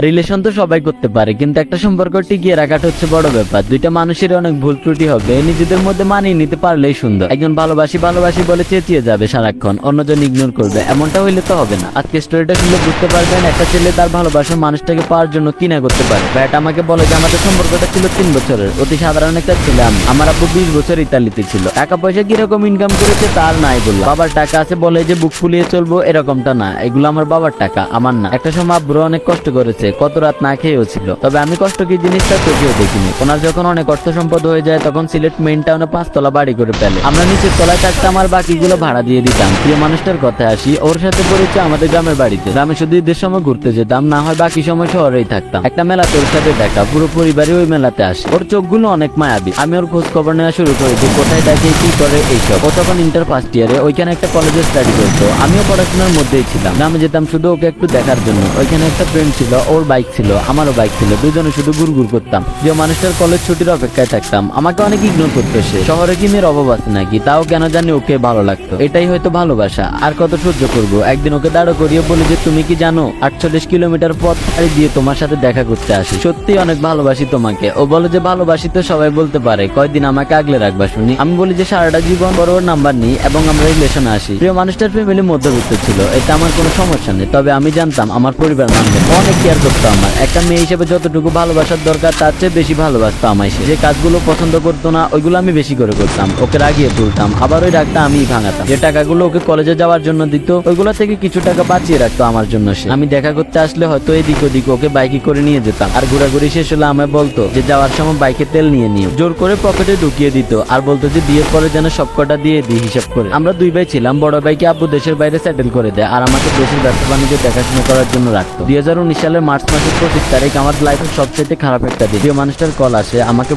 Relation তো সবাই করতে পারে, কিন্তু একটা সম্পর্ক টিকিয়ে রাখাটা হচ্ছে বড় ব্যাপার। দুইটা মানুষের অনেক ভুল ত্রুটি হবে, নিজেদের মধ্যে মানিয়ে নিতে পারলেই সুন্দর। একজন ভালোবাসি ভালোবাসি বলে চেঁচিয়ে যাবে সারাক্ষণ, অন্যজন ইগনোর করবে, এমনটা হইলে তো হবে না। আজকে স্টোরিটা শুনলে বুঝতে পারবেন, একটা ছেলে তার ভালোবাসার মানুষটাকে পাওয়ার জন্য কিনা করতে পারে। ব্যাট আমাকে বলে যে, আমাদের সম্পর্কটা ছিল তিন বছরের, অতি সাধারণ একটা ছেলে আমি। আমার আব্বু বিশ বছর ইতালিতে ছিল। টাকা পয়সা কীরকম ইনকাম করেছে তার নাই বললাম বাবার টাকা আছে বলে যে, বুক ফুলিয়ে চলবো, এরকমটা না। এগুলো আমার বাবার টাকা, আমার না। একটা সময় আব্বুরা অনেক কষ্ট করেছে। কত রাত না খেয়েও ছিল। তবে আমি কষ্ট কি জিনিসটা চোখেও দেখিনি। ওনার যখন অনেক অর্থ সম্পদ হয়ে যায়, তখন সিলেট মেইন টাউনে পাঁচতলা বাড়ি করে ফেলে। আমরা নিচের তলায় থাকতাম আর বাকিগুলো ভাড়া দিয়ে দিতাম। প্রিয় মানুষটার কথায় আসি, ওর সাথে পরিচয় আমাদের গ্রামের বাড়িতে। গ্রামে শুধু ঈদের সময় ঘুরতে যেতাম, না হয় বাকি সময় শহরেই থাকতাম। একটা মেলাতে ওর সাথে দেখা, পুরো পরিবারই ওই মেলাতে আসে। ওর চোখগুলো অনেক মায়াবী। আমি ওর খোঁজ খবর নেওয়া শুরু করি যে কোথায় দেখে কি করে এইসব। ও তখন ইন্টার ফার্স্ট ইয়ারে ওইখানে একটা কলেজে স্টাডি করতো। আমিও পড়াশোনার মধ্যেই ছিলাম। গ্রামে যেতাম শুধু ওকে একটু দেখার জন্য। ওইখানে একটা ফ্রেন্ড ছিল ওর বাইক ছিল, আমারও বাইক ছিল, দুজনে শুধু গুড়গুড় করতাম। যে মানুষটার কলেজ ছুটির অপেক্ষায় থাকতাম, আমাকে অনেক ইগনোর করতো সে। শহরে কি মেয়ের অভাব আছে নাকি? তাও কেন জানি ওকে ভালো লাগতো। এটাই হয়তো ভালোবাসা। আর কত সহ্য করব? একদিন ওকে দাঁড়ো করিয়ে বলি যে, তুমি কি জানো, আটচল্লিশ কিলোমিটার পথ পাড়ি দিয়ে তোমার সাথে দেখা করতে আসি। সত্যি অনেক ভালোবাসি তোমাকে। ও বলে যে, ভালোবাসি তো সবাই বলতে পারে। কয়দিন আমাকে আগলে রাখবা শুনি? আমি বলি যে, সারাটা জীবন বড় ওর নাম্বার নিই এবং আমরা রিলেশনে আসি। প্রিয় মানুষটার ফ্যামিলি মধ্যবিত্ত ছিল এটা আমার কোনো সমস্যা নেই। তবে আমি জানতাম, আমার পরিবার মানবে। অনেক কেয়ার করতো আমার একটা মেয়ে হিসেবে যতটুকু ভালোবাসার দরকার, তার চেয়ে বেশি ভালোবাসতো আমায় সে। যে কাজগুলো পছন্দ করতো না, ওইগুলো আমি বেশি করে করতাম। ওকে রাগিয়ে তুলতাম। আবার ওই রাগটা আমি ভাঙাতাম। যে টাকাগুলো ওকে কলেজে যাওয়ার জন্য দিত, ওইগুলো থেকে কিছু টাকা বাঁচিয়ে রাখতো আমার জন্য সে। আমি দেখা করতে আসলে হয়তো এদিক ওদিক ওকে বাইকে করে নিয়ে যেতাম। আর ঘোরাঘুরি শেষ হলে আমায় বলতো যে, যাওয়ার সময় বাইকে তেল নিয়ে নিও। জোর করে পকেটে ঢুকিয়ে দিত। আর বলতো যে, বিয়ের পরে যেন সব কটা দিয়ে দিই হিসাব করে। আমরা দুই ভাই ছিলাম। বড় ভাইকে আব্বু দেশের বাইরে সেটেল করে দেয়। আর আমাকে দেশের ব্যবসা বাণিজ্য দেখাশোনা করার জন্য রাখতো। দুই হাজার উনিশ সালের মার্চ মাসের পঁচিশ তারিখ আমার লাইফের সবচেয়ে খারাপ একটা দিন। প্রিয় মানুষটার কল আসে, আমাকে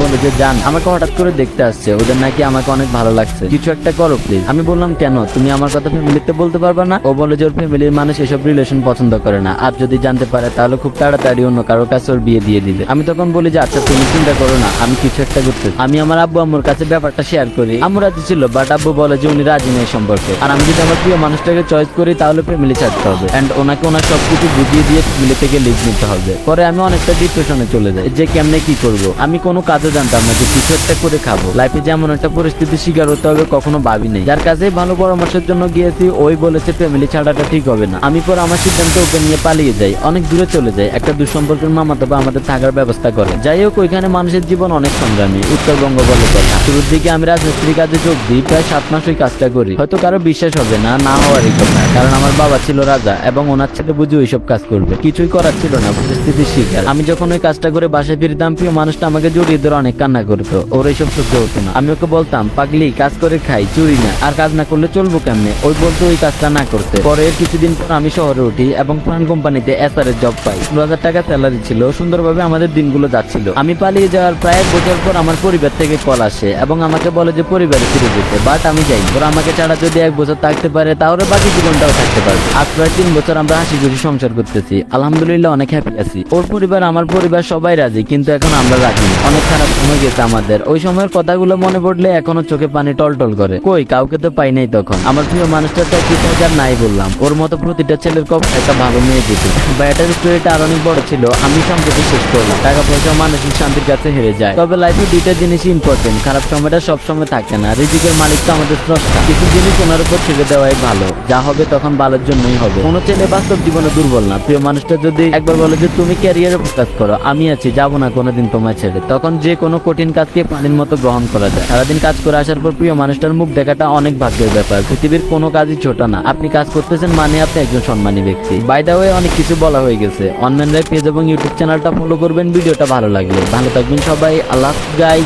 বলে যে যান আমাকে হঠাৎ করে দেখতে আসছে, ওদের নাকি আমাকে অনেক ভালো লাগছে। কিছু একটা করো প্লিজ আমি বললাম, কেন? তুমি আমার কথা ফ্যামিলিতে বলতে পারবে না? ও বলে যে, ওর ফ্যামিলির মানুষ এসব রিলেশন পছন্দ করে না। আর যদি জানতে পারে, তাহলে খুব তাড়াতাড়ি অন্য কারোর কাছে ওর বিয়ে দিয়ে দিবে। আমি তখন বলি যে আচ্ছা তুমি চিন্তা করো না, আমি কিছু একটা করতে আমি আমার আব্বু আম্মুর কাছে ব্যাপারটা শেয়ার করি। আম্মু রাজি ছিল বাট আব্বু বলে যে, উনি রাজি নেই সম্পর্কে। আর আমি যদি আমার প্রিয় মানুষটাকে চয়েস করি, তাহলে ফ্যামিলি ছাড়তে হবে। অ্যান্ড ওনাকে ওনার সবকিছু বুঝিয়ে দিয়ে ফ্যামিলি থেকে লিভ নিতে হবে। পরে আমি অনেকটা ডিপ্রেশনে চলে যাই। যে কেমনে কি করব? আমি কোনো কাজও জানতাম না যে কিছু একটা করে খাব। লাইফে যেমন একটা পরিস্থিতির শিকার হতে হবে, কখনো ভাবি নেই। যার কাছে ভালো পরামর্শের জন্য গিয়েছি, ওই বলেছে ফ্যামিলি ছাড়াটা ঠিক হবে না। আমি পর আমার সিদ্ধান্ত ওকে নিয়ে পালিয়ে যাই। অনেক দূরে চলে যাই। একটা দুঃসম্পর্কের মামাতো বা আমাদের থাকার ব্যবস্থা করে। যাই হোক, ওইখানে মানুষের জীবন অনেক সংগ্রামী। উত্তরবঙ্গ বলে কথা। শুরুর দিকে আমি রাজমিস্ত্রি কাজে যোগ দিই। প্রায় সাত মাস ওই কাজটা করি। হয়তো কারও বিশ্বাস হবে না না হওয়ারই কথা। কারণ আমার বাবা ছিল রাজা এবং ওনার ছেলে বুঝে ওইসব কাজ করবে। কিছুই করার ছিল না পরিস্থিতির শিকার। আমি যখন ওই কাজটা করে বাসায় ফিরতাম, প্রিয় মানুষটা আমাকে জড়িয়ে ধরে অনেক কান্না করতো। ওর এইসব সহ্য হতো না। আমি ওকে বলতাম, পাগলি, কাজ করে খাই, চুরি না। আর কাজ না করলে চলবো কেমনে? ওই বলতো, ওই কাজটা না করতে। পরে কিছুদিন পর আমি শহরে উঠি এবং প্রাণ কোম্পানিতে এসআর এর জব পাই। দু হাজার টাকা স্যালারি ছিল, সুন্দরভাবে আমাদের দিনগুলো যাচ্ছিল। আমি পালিয়ে যাওয়ার প্রায় এক বছর পর আমার পরিবার থেকে কল আসে এবং আমাকে বলে যে পরিবারে ফিরে যেতে বাট আমি যাই। ওরা আমাকে ছাড়া যদি এক বছর থাকতে পারে, তাহলে বাকি জীবনটাও থাকতে পারবে। আজ প্রায় তিন বছর আমরা হাসি খুশি সংসার করতেছি। আলহামদুলিল্লাহ, অনেক হ্যাপি আছি। ওর পরিবার, আমার পরিবার সবাই রাজি, কিন্তু এখন আমরা রাজি অনেক খারাপ সময় গেছে আমাদের। ওই সময়ের কথাগুলো মনে পড়লে এখনও চোখে পানি টলটল করে। কই, কাউকে তো পাই নাই তখন। আমার প্রিয় মানুষটা তো কি নাই বললাম। ওর মতো প্রতিটা ছেলের কপ একটা ভালো মেয়ে দিত ব্যাটার স্টোরিটা আর অনেক বড় ছিল, আমি সম্প্রতি শেষ করলাম। টাকা পয়সা, মানসিক শান্তির কাছে হেরে যায়। তবে লাইফে দুইটা জিনিসই ইম্পর্টেন্ট খারাপ সময়টা সব সময় থাকে না। রিজিকের মালিক তো আমাদের স্রষ্টা। কিছু জিনিস ওনার উপর ছেড়ে দেওয়াই ভালো। যা হবে তখন ভালোর জন্যই হবে। কোনো ছেলে বাস্তব জীবনে দুর্বল না। প্রিয় মানুষটা যদি একবার বলে যে তুমি ক্যারিয়ারে ফোকাস করো, আমি আছি, যাব না কোনোদিন তোমায় ছেড়ে, তখন যে কোনো কঠিন কাজকে পানির মতো গ্রহণ করা যায়। সারাদিন কাজ করে আসার পর প্রিয় মানুষটার মুখ দেখাটা অনেক ভাগ্যের ব্যাপার। পৃথিবীর কোনো কাজই ছোট না। আপনি কাজ করতেছেন মানে আপনি একজন সম্মানী ব্যক্তি। বাই দা অনেক কিছু বলা হয়ে গেছে। অনলাইন পেজ এবং ইউটিউব চ্যানেলটা ফলো করবেন, ভিডিওটা ভালো লাগলে। ভালো থাকবেন সবাই। আল্লাহ গাই